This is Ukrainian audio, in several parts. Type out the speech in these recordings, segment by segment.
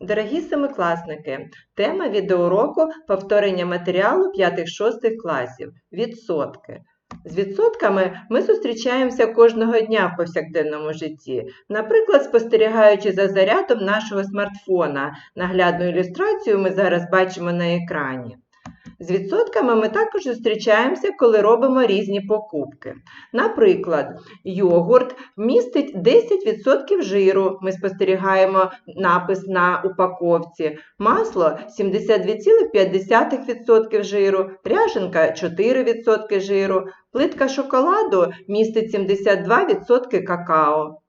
Дорогі семикласники, тема відеоуроку повторення матеріалу 5-6 класів відсотки. З відсотками ми зустрічаємося кожного дня в повсякденному житті, наприклад, спостерігаючи за зарядом нашого смартфона. Наглядну ілюстрацію ми зараз бачимо на екрані. З відсотками ми також зустрічаємося, коли робимо різні покупки. Наприклад, йогурт містить 10% жиру, ми спостерігаємо напис на упаковці, масло 72,5% жиру, ряженка 4% жиру, плитка шоколаду містить 72% какао.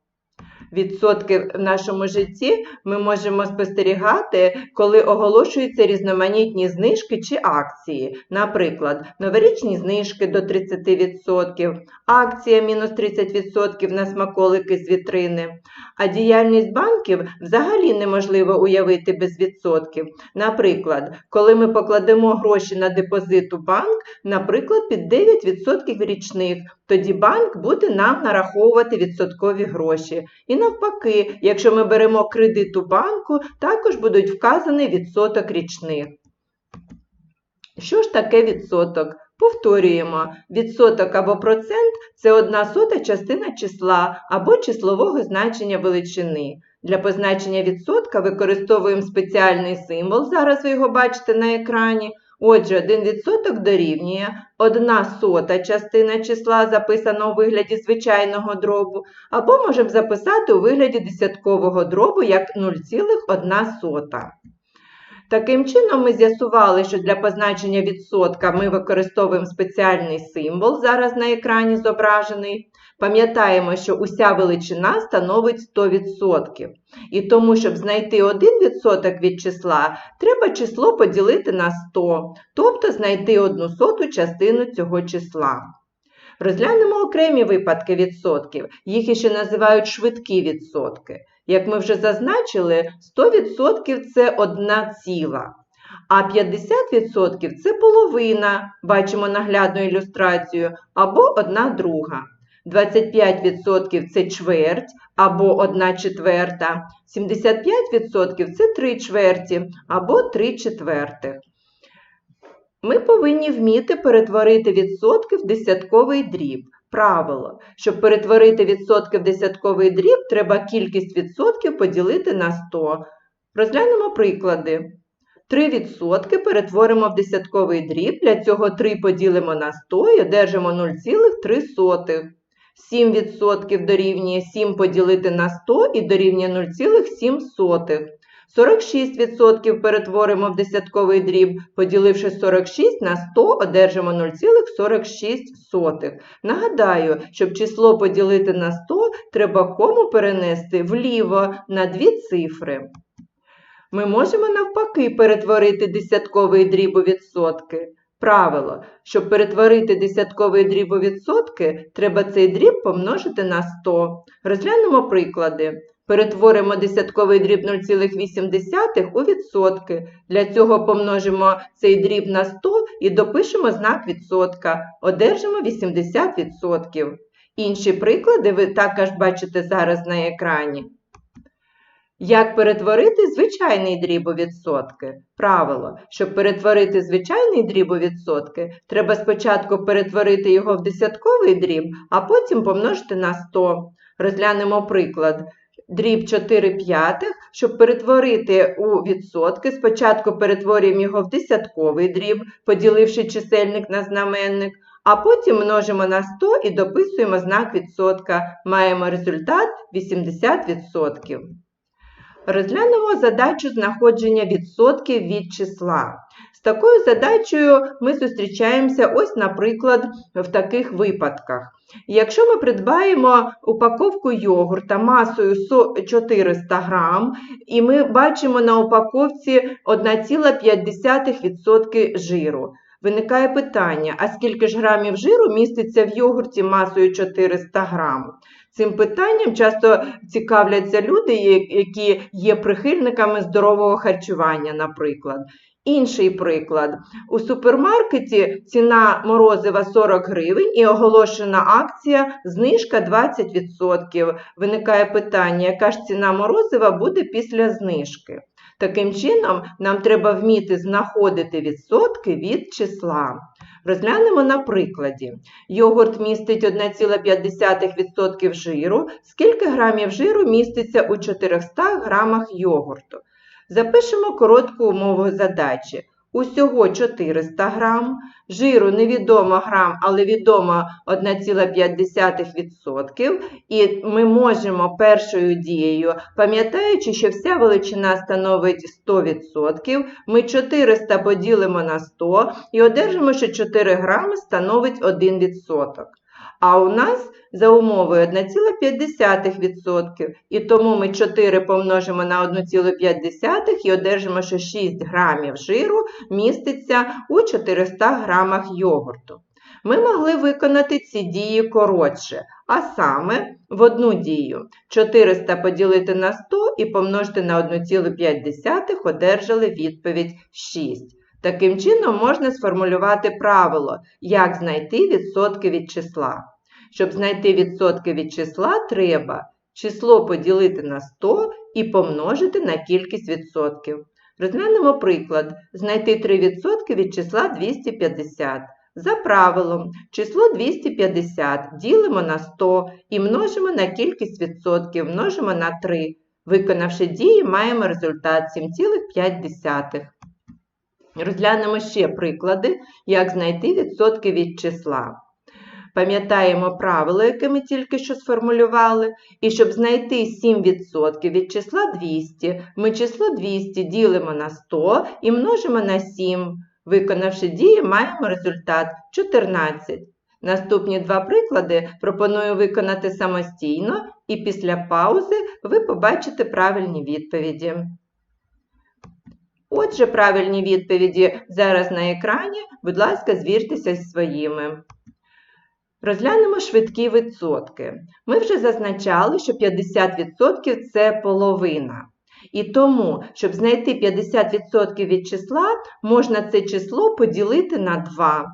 Відсотки в нашому житті ми можемо спостерігати, коли оголошуються різноманітні знижки чи акції. Наприклад, новорічні знижки до 30%, акція мінус 30% на смаколики з вітрини. А діяльність банків взагалі неможливо уявити без відсотків. Наприклад, коли ми покладемо гроші на депозит у банк, наприклад, під 9% річних, тоді банк буде нам нараховувати відсоткові гроші. І навпаки, якщо ми беремо кредит у банку, також будуть вказаний відсоток річних. Що ж таке відсоток? Повторюємо, відсоток або процент це одна сота частина числа або числового значення величини. Для позначення відсотка використовуємо спеціальний символ, зараз ви його бачите на екрані. Отже, 1% дорівнює 1 сота частина числа, записана у вигляді звичайного дробу, або можемо записати у вигляді десяткового дробу як 0,1 сота. Таким чином, ми з'ясували, що для позначення відсотка ми використовуємо спеціальний символ, зараз на екрані зображений. Пам'ятаємо, що уся величина становить 100%. І тому, щоб знайти 1% від числа, треба число поділити на 100, тобто знайти одну соту частину цього числа. Розглянемо окремі випадки відсотків, їх іще називають швидкі відсотки. Як ми вже зазначили, 100% це одна ціла, а 50% це половина, бачимо наглядну ілюстрацію, або одна друга. 25% це чверть або 1 четверта, 75% це 3 чверті або 3 четвертих. Ми повинні вміти перетворити відсотки в десятковий дріб. Правило. Щоб перетворити відсотки в десятковий дріб, треба кількість відсотків поділити на 100. Розглянемо приклади. 3 відсотки перетворимо в десятковий дріб, для цього 3 поділимо на 100 і одержимо 0,3. 7 відсотків дорівнює 7 поділити на 100 і дорівнює 0,7. 46% перетворимо в десятковий дріб, поділивши 46 на 100, одержимо 0,46. Нагадаю, щоб число поділити на 100, треба кому перенести вліво на дві цифри. Ми можемо навпаки перетворити десятковий дріб у відсотки. Правило, щоб перетворити десятковий дріб у відсотки, треба цей дріб помножити на 100. Розглянемо приклади. Перетворимо десятковий дріб 0,8 у відсотки. Для цього помножимо цей дріб на 100 і допишемо знак відсотка. Одержимо 80%. Інші приклади ви також бачите зараз на екрані. Як перетворити звичайний дріб у відсотки? Правило, щоб перетворити звичайний дріб у відсотки, треба спочатку перетворити його в десятковий дріб, а потім помножити на 100. Розглянемо приклад. Дріб 4 п'ятих, щоб перетворити у відсотки, спочатку перетворюємо його в десятковий дріб, поділивши чисельник на знаменник, а потім множимо на 100 і дописуємо знак відсотка. Маємо результат 80%. Розглянемо задачу знаходження відсотків від числа. З такою задачею ми зустрічаємося ось, наприклад, в таких випадках. Якщо ми придбаємо упаковку йогурта масою 400 грам, і ми бачимо на упаковці 1,5% жиру. Виникає питання, а скільки ж грамів жиру міститься в йогурті масою 400 грам? Цим питанням часто цікавляться люди, які є прихильниками здорового харчування, наприклад. Інший приклад. У супермаркеті ціна морозива 40 гривень і оголошена акція знижка 20%. Виникає питання, яка ж ціна морозива буде після знижки. Таким чином, нам треба вміти знаходити відсотки від числа. Розглянемо на прикладі. Йогурт містить 1,5% жиру. Скільки грамів жиру міститься у 400 грамах йогурту? Запишемо коротку умову задачі. Усього 400 грам, жиру невідомо грам, але відомо 1,5%. І ми можемо першою дією, пам'ятаючи, що вся величина становить 100%, ми 400 поділимо на 100 і одержимо, що 4 грами становить 1%. А у нас за умовою 1,5%, і тому ми 4 помножимо на 1,5 і одержимо, що 6 грамів жиру міститься у 400 грамах йогурту. Ми могли виконати ці дії коротше, а саме в одну дію 400 поділити на 100 і помножити на 1,5 одержали відповідь 6. Таким чином можна сформулювати правило, як знайти відсотки від числа. Щоб знайти відсотки від числа, треба число поділити на 100 і помножити на кількість відсотків. Розглянемо приклад. Знайти 3% від числа 250. За правилом, число 250 ділимо на 100 і множимо на кількість відсотків, множимо на 3. Виконавши дії, маємо результат 7,5. Розглянемо ще приклади, як знайти відсотки від числа. Пам'ятаємо правило, яке ми тільки що сформулювали. І щоб знайти 7% від числа 200, ми число 200 ділимо на 100 і множимо на 7. Виконавши дії, маємо результат 14. Наступні два приклади пропоную виконати самостійно, і після паузи ви побачите правильні відповіді. Отже, правильні відповіді зараз на екрані, будь ласка, звіртеся зі своїми. Розглянемо швидкі відсотки. Ми вже зазначали, що 50% це половина. І тому, щоб знайти 50% від числа, можна це число поділити на 2.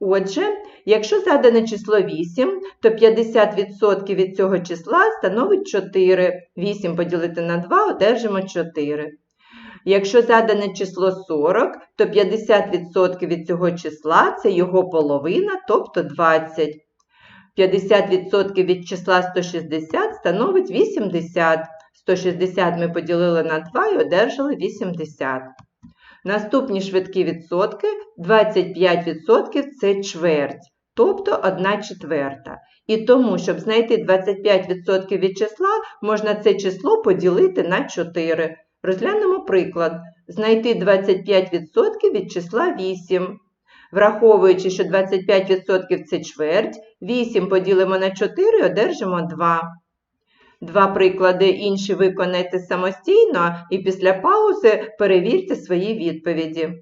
Отже, якщо задане число 8, то 50% від цього числа становить 4. 8 поділити на 2 одержимо 4. Якщо задане число 40, то 50% від цього числа це його половина, тобто 20. 50% від числа 160 становить 80. 160 ми поділили на 2 і одержали 80. Наступні швидкі відсотки 25% це чверть, тобто 1 четверта. І тому, щоб знайти 25% від числа, можна це число поділити на 4. Розглянемо приклад. Знайти 25% від числа 8. Враховуючи, що 25% це чверть, 8 поділимо на 4 і одержимо 2. Два приклади інші виконайте самостійно і після паузи перевірте свої відповіді.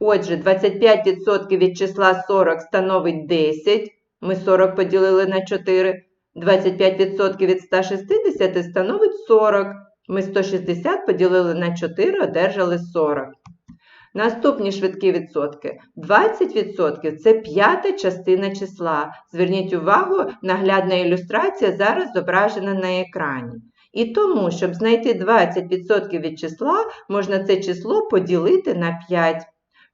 Отже, 25% від числа 40 становить 10. Ми 40 поділили на 4. 25% від 160 становить 40. Ми 160 поділили на 4, одержали 40. Наступні швидкі відсотки. 20% це п'ята частина числа. Зверніть увагу, наглядна ілюстрація зараз зображена на екрані. І тому, щоб знайти 20% від числа, можна це число поділити на 5.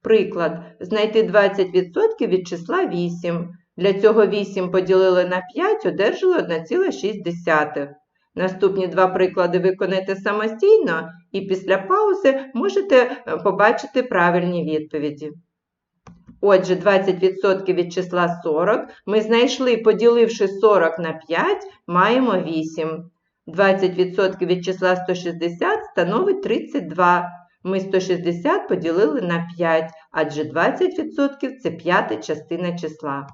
Приклад, знайти 20% від числа 8. Для цього 8 поділили на 5, одержали 1,6. Наступні два приклади виконайте самостійно, і після паузи можете е, побачити правильні відповіді. Отже, 20% від числа 40 ми знайшли, поділивши 40 на 5, маємо 8. 20% від числа 160 становить 32. Ми 160 поділили на 5, адже 20% це п'ята частина числа.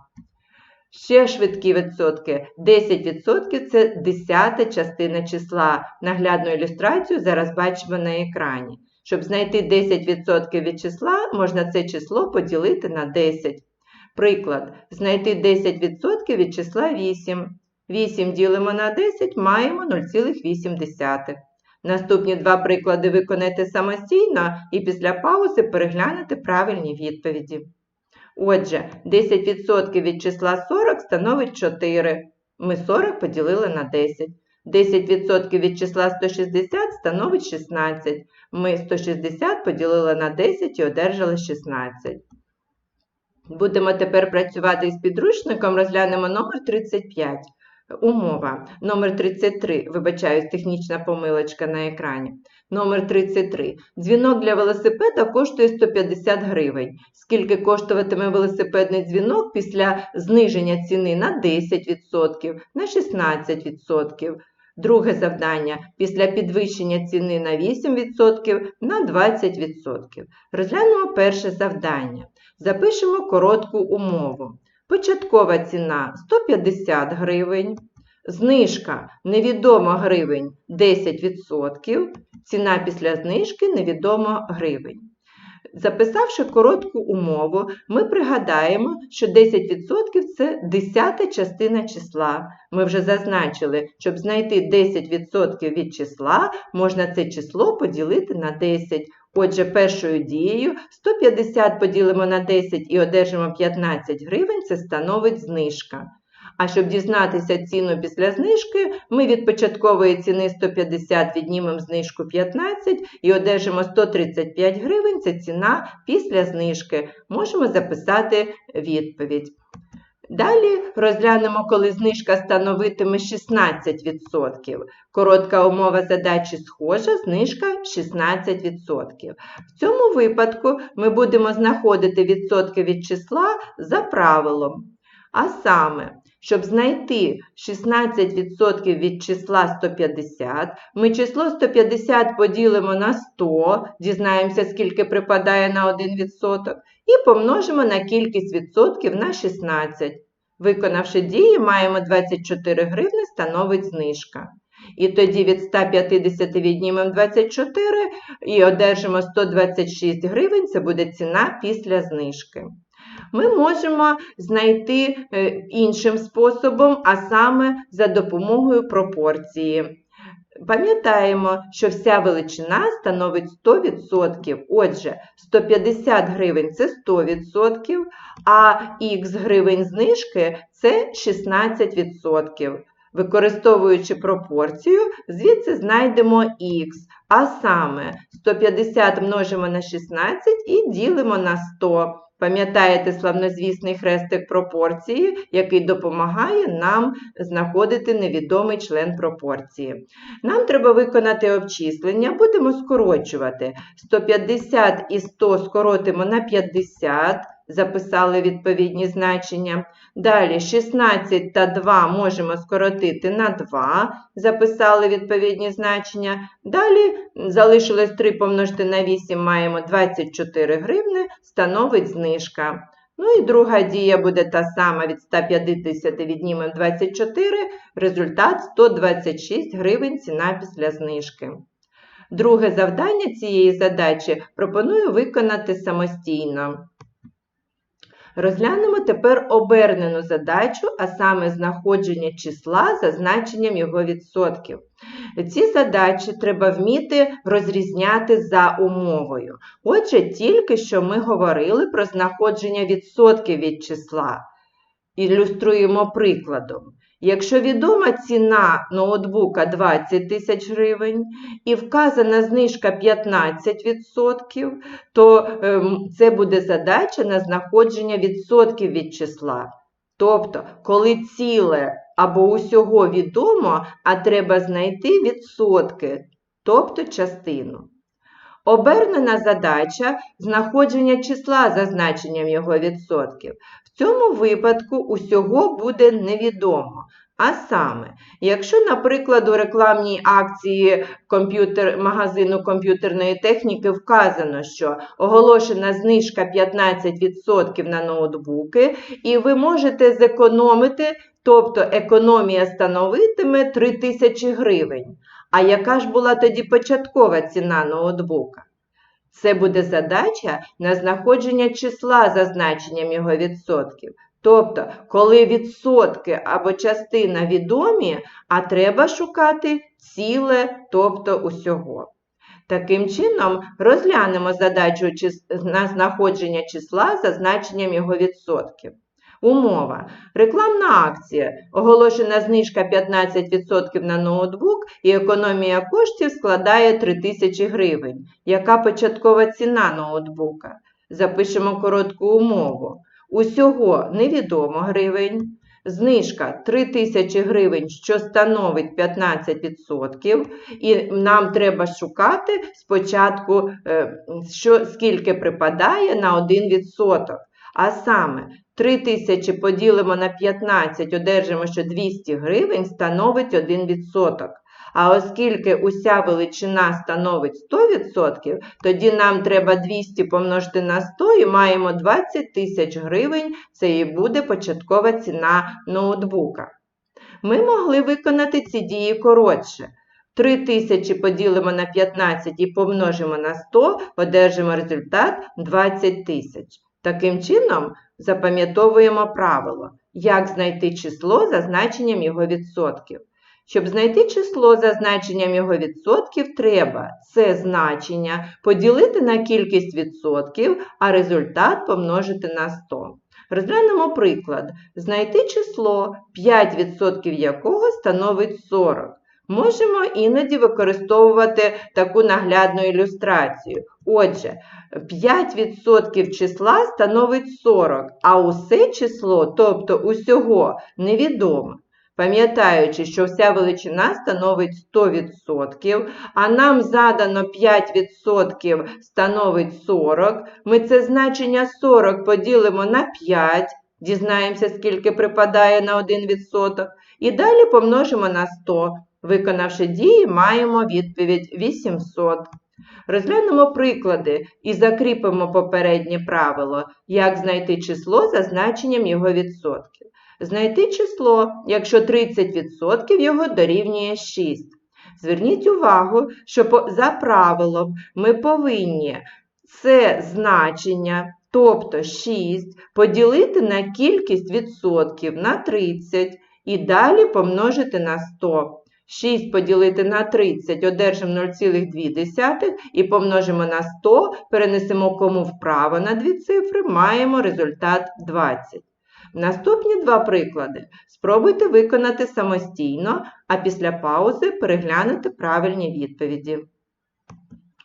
Ще швидкі відсотки. 10% це десята частина числа. Наглядну ілюстрацію зараз бачимо на екрані. Щоб знайти 10% від числа, можна це число поділити на 10. Приклад, знайти 10% від числа 8. 8 ділимо на 10, маємо 0,8. Наступні два приклади виконайте самостійно і після паузи переглянете правильні відповіді. Отже, 10% від числа 40 становить 4. Ми 40 поділили на 10. 10% від числа 160 становить 16. Ми 160 поділили на 10 і одержали 16. Будемо тепер працювати із підручником, розглянемо номер 35. Умова. Номер 33. Вибачаюсь, технічна помилочка на екрані. Номер 33. Дзвінок для велосипеда коштує 150 гривень. Скільки коштуватиме велосипедний дзвінок після зниження ціни на 10%, на 16%? Друге завдання після підвищення ціни на 8% на 20%. Розглянемо перше завдання. Запишемо коротку умову. Початкова ціна 150 гривень, знижка невідомо гривень 10%, ціна після знижки невідомо гривень. Записавши коротку умову, ми пригадаємо, що 10% це десята частина числа. Ми вже зазначили, щоб знайти 10% від числа, можна це число поділити на 10. Отже, першою дією 150 поділимо на 10 і одержимо 15 гривень, це становить знижка. А щоб дізнатися ціну після знижки, ми від початкової ціни 150 віднімемо знижку 15 і одержимо 135 гривень, це ціна після знижки. Можемо записати відповідь. Далі розглянемо, коли знижка становитиме 16%. Коротка умова задачі схожа, знижка 16%. В цьому випадку ми будемо знаходити відсотки від числа за правилом. А саме, щоб знайти 16% від числа 150, ми число 150 поділимо на 100, дізнаємося, скільки припадає на 1%, і помножимо на кількість відсотків на 16. Виконавши дії, маємо 24 гривни, становить знижка. І тоді від 150 віднімемо 24 і одержимо 126 гривень, це буде ціна після знижки ми можемо знайти е, іншим способом, а саме за допомогою пропорції. Пам'ятаємо, що вся величина становить 100%. Отже, 150 гривень це 100%, а х гривень знижки це 16%. Використовуючи пропорцію, звідси знайдемо х, а саме 150 множимо на 16 і ділимо на 100. Пам'ятаєте славнозвісний хрестик пропорції, який допомагає нам знаходити невідомий член пропорції. Нам треба виконати обчислення, будемо скорочувати. 150 і 100 скоротимо на 50, записали відповідні значення. Далі 16 та 2 можемо скоротити на 2, записали відповідні значення. Далі залишилось 3 помножити на 8, маємо 24 гривни, становить знижка. Ну і друга дія буде та сама від 150 віднімемо 24, результат 126 гривень ціна після знижки. Друге завдання цієї задачі пропоную виконати самостійно. Розглянемо тепер обернену задачу, а саме знаходження числа за значенням його відсотків. Ці задачі треба вміти розрізняти за умовою. Отже, тільки що ми говорили про знаходження відсотків від числа. Ілюструємо прикладом. Якщо відома ціна ноутбука 20 тисяч гривень і вказана знижка 15%, то ем, це буде задача на знаходження відсотків від числа. Тобто, коли ціле або усього відомо, а треба знайти відсотки, тобто частину. Обернена задача знаходження числа за значенням його відсотків. Цьому випадку усього буде невідомо. А саме, якщо, наприклад, у рекламній акції комп'ютер, магазину комп'ютерної техніки вказано, що оголошена знижка 15% на ноутбуки, і ви можете зекономити, тобто економія становитиме 3000 гривень. А яка ж була тоді початкова ціна ноутбука? Це буде задача на знаходження числа за значенням його відсотків. Тобто, коли відсотки або частина відомі, а треба шукати ціле, тобто усього. Таким чином, розглянемо задачу на знаходження числа за значенням його відсотків. Умова. Рекламна акція. Оголошена знижка 15% на ноутбук і економія коштів складає 3000 гривень. Яка початкова ціна ноутбука? Запишемо коротку умову. Усього невідомо гривень. Знижка 3000 гривень, що становить 15%. І нам треба шукати спочатку, е, що, скільки припадає на 1%. А саме 3000 поділимо на 15, одержимо, що 200 гривень становить 1%. А оскільки уся величина становить 100%, тоді нам треба 200 помножити на 100 і маємо 20 тисяч гривень, це і буде початкова ціна ноутбука. Ми могли виконати ці дії коротше. 3000 поділимо на 15 і помножимо на 100, одержимо результат 20 тисяч. Таким чином, запам'ятовуємо правило, як знайти число за значенням його відсотків. Щоб знайти число за значенням його відсотків, треба це значення поділити на кількість відсотків, а результат помножити на 100. Розглянемо приклад. Знайти число, 5% якого становить 40. Можемо іноді використовувати таку наглядну ілюстрацію. Отже, 5% числа становить 40, а усе число, тобто усього, невідомо. Пам'ятаючи, що вся величина становить 100%, а нам задано 5% становить 40, ми це значення 40 поділимо на 5, дізнаємося, скільки припадає на 1%, і далі помножимо на 100. Виконавши дії, маємо відповідь 800. Розглянемо приклади і закріпимо попереднє правило, як знайти число за значенням його відсотків. Знайти число, якщо 30% його дорівнює 6. Зверніть увагу, що за правилом ми повинні це значення, тобто 6, поділити на кількість відсотків на 30 і далі помножити на 100. 6 поділити на 30 одержимо 0,2 і помножимо на 100, перенесемо кому вправо на дві цифри, маємо результат 20. Наступні два приклади спробуйте виконати самостійно, а після паузи переглянути правильні відповіді.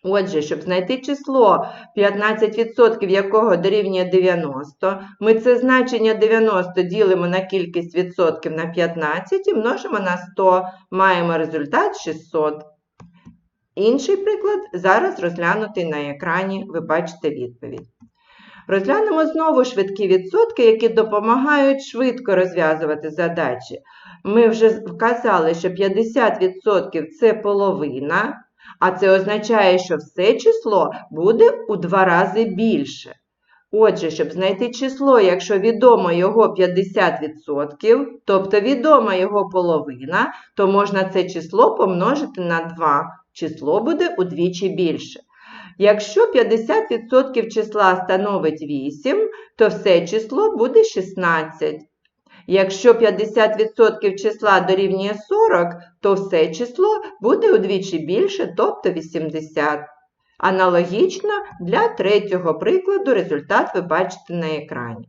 Отже, щоб знайти число, 15% якого дорівнює 90, ми це значення 90 ділимо на кількість відсотків на 15 і множимо на 100, маємо результат 600. Інший приклад зараз розглянутий на екрані, ви бачите відповідь. Розглянемо знову швидкі відсотки, які допомагають швидко розв'язувати задачі. Ми вже вказали, що 50% це половина, а це означає, що все число буде у два рази більше. Отже, щоб знайти число, якщо відомо його 50%, тобто відома його половина, то можна це число помножити на 2. Число буде удвічі більше. Якщо 50% числа становить 8, то все число буде 16. Якщо 50% числа дорівнює 40, то все число буде удвічі більше, тобто 80. Аналогічно для третього прикладу результат ви бачите на екрані.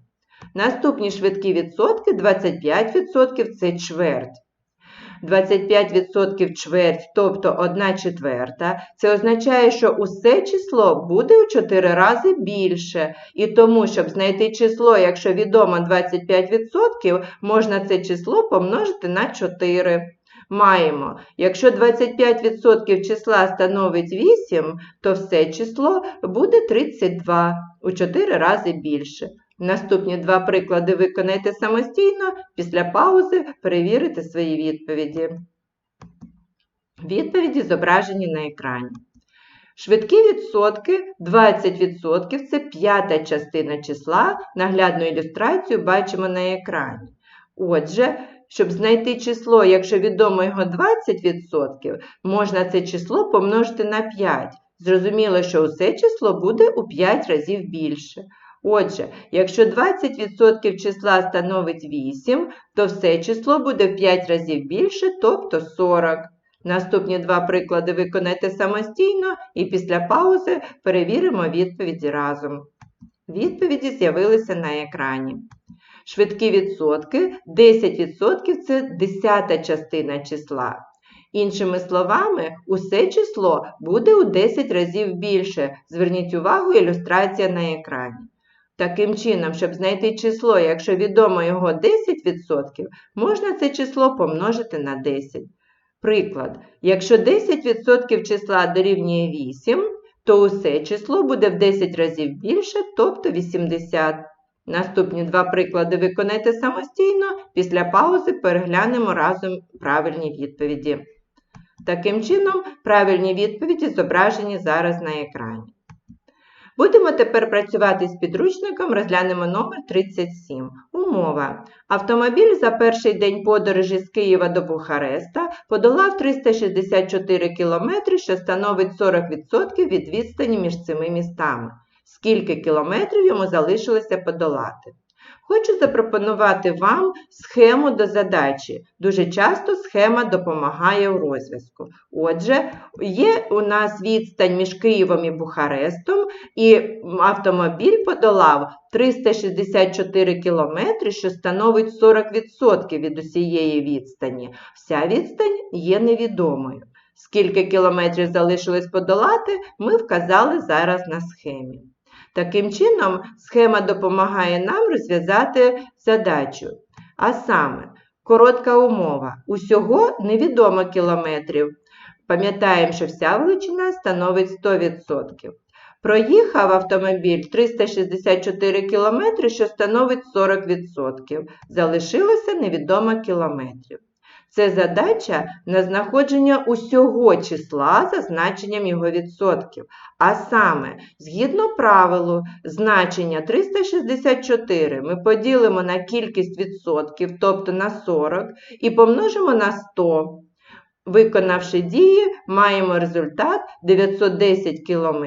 Наступні швидкі відсотки 25% це чверть. 25% чверть, тобто 1 четверта, це означає, що усе число буде у 4 рази більше. І тому, щоб знайти число, якщо відомо 25%, можна це число помножити на 4. Маємо, якщо 25% числа становить 8, то все число буде 32, у 4 рази більше. Наступні два приклади виконайте самостійно, після паузи перевірите свої відповіді. Відповіді зображені на екрані. Швидкі відсотки 20% це п'ята частина числа. Наглядну ілюстрацію бачимо на екрані. Отже, щоб знайти число, якщо відомо його 20%, можна це число помножити на 5. Зрозуміло, що усе число буде у 5 разів більше. Отже, якщо 20% числа становить 8, то все число буде в 5 разів більше, тобто 40. Наступні два приклади виконайте самостійно і після паузи перевіримо відповіді разом. Відповіді з'явилися на екрані. Швидкі відсотки 10% це десята частина числа. Іншими словами, усе число буде у 10 разів більше. Зверніть увагу, ілюстрація на екрані. Таким чином, щоб знайти число, якщо відомо його 10%, можна це число помножити на 10. Приклад, якщо 10% числа дорівнює 8, то усе число буде в 10 разів більше, тобто 80. Наступні два приклади виконайте самостійно, після паузи переглянемо разом правильні відповіді. Таким чином, правильні відповіді зображені зараз на екрані. Будемо тепер працювати з підручником, розглянемо номер 37. Умова. Автомобіль за перший день подорожі з Києва до Бухареста подолав 364 кілометри, що становить 40% від відстані між цими містами. Скільки кілометрів йому залишилося подолати? Хочу запропонувати вам схему до задачі. Дуже часто схема допомагає у розв'язку. Отже, є у нас відстань між Києвом і Бухарестом, і автомобіль подолав 364 кілометри, що становить 40% від усієї відстані. Вся відстань є невідомою. Скільки кілометрів залишилось подолати, ми вказали зараз на схемі. Таким чином, схема допомагає нам розв'язати задачу. А саме, коротка умова. Усього невідомо кілометрів. Пам'ятаємо, що вся величина становить 100%. Проїхав автомобіль 364 км, що становить 40%. Залишилося невідомо кілометрів. Це задача на знаходження усього числа за значенням його відсотків. А саме, згідно правилу, значення 364 ми поділимо на кількість відсотків, тобто на 40, і помножимо на 100. Виконавши дії, маємо результат 910 км,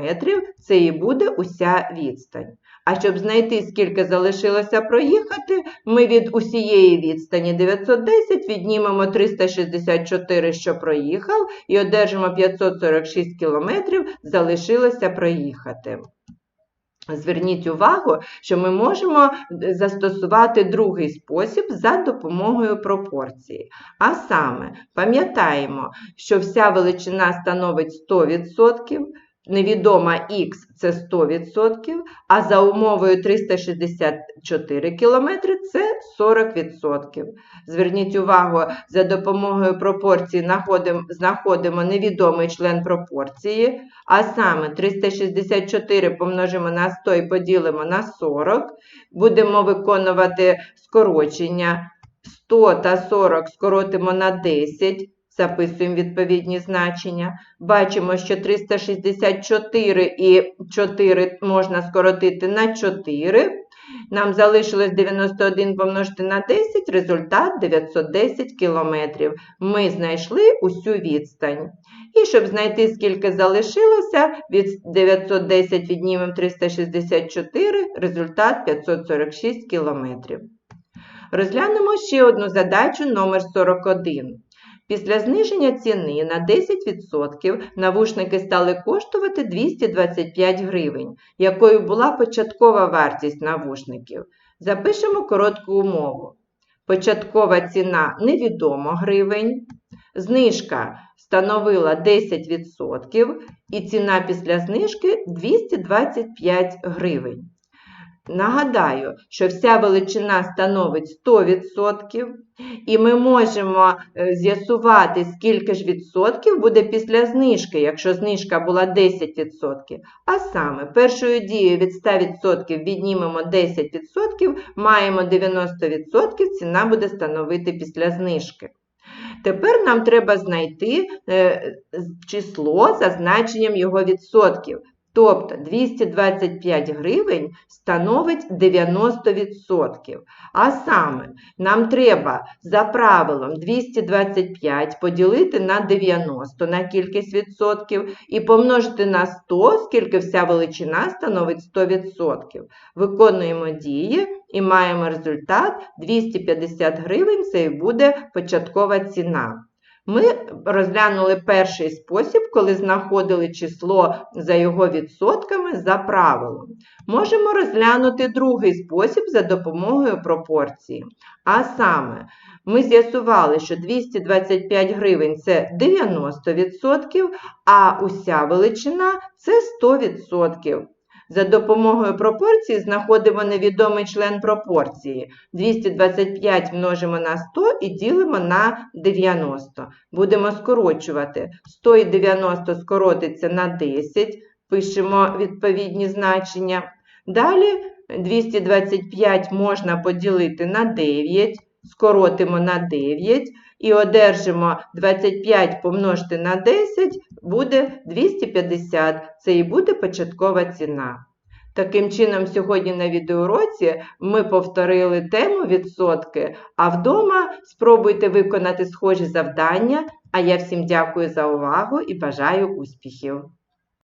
це і буде уся відстань. А щоб знайти, скільки залишилося проїхати, ми від усієї відстані 910 віднімемо 364, що проїхав, і одержимо 546 км, залишилося проїхати. Зверніть увагу, що ми можемо застосувати другий спосіб за допомогою пропорції. А саме, пам'ятаємо, що вся величина становить 100%, невідома х це 100%, а за умовою 364 км це 40%. Зверніть увагу, за допомогою пропорції знаходимо невідомий член пропорції, а саме 364 помножимо на 100 і поділимо на 40. Будемо виконувати скорочення. 100 та 40 скоротимо на 10. Записуємо відповідні значення. Бачимо, що 364 і 4 можна скоротити на 4. Нам залишилось 91 помножити на 10, результат 910 кілометрів. Ми знайшли усю відстань. І щоб знайти, скільки залишилося, від 910 віднімемо 364, результат 546 кілометрів. Розглянемо ще одну задачу номер 41. Після зниження ціни на 10% навушники стали коштувати 225 гривень, якою була початкова вартість навушників. Запишемо коротку умову. Початкова ціна невідомо гривень, знижка становила 10% і ціна після знижки 225 гривень. Нагадаю, що вся величина становить 100%, і ми можемо е, з'ясувати, скільки ж відсотків буде після знижки, якщо знижка була 10%. А саме, першою дією від 100% віднімемо 10%, маємо 90%, ціна буде становити після знижки. Тепер нам треба знайти е, число за значенням його відсотків. Тобто 225 гривень становить 90%. А саме, нам треба за правилом 225 поділити на 90 на кількість відсотків і помножити на 100, скільки вся величина становить 100%. Виконуємо дії і маємо результат 250 гривень, це і буде початкова ціна. Ми розглянули перший спосіб, коли знаходили число за його відсотками за правилом. Можемо розглянути другий спосіб за допомогою пропорції. А саме, ми з'ясували, що 225 гривень це 90%, а уся величина це 100%. За допомогою пропорції знаходимо невідомий член пропорції. 225 множимо на 100 і ділимо на 90. Будемо скорочувати. 100 і 90 скоротиться на 10. Пишемо відповідні значення. Далі 225 можна поділити на 9, скоротимо на 9 і одержимо 25 помножити на 10 буде 250. Це і буде початкова ціна. Таким чином, сьогодні на відеоуроці ми повторили тему відсотки, а вдома спробуйте виконати схожі завдання. А я всім дякую за увагу і бажаю успіхів!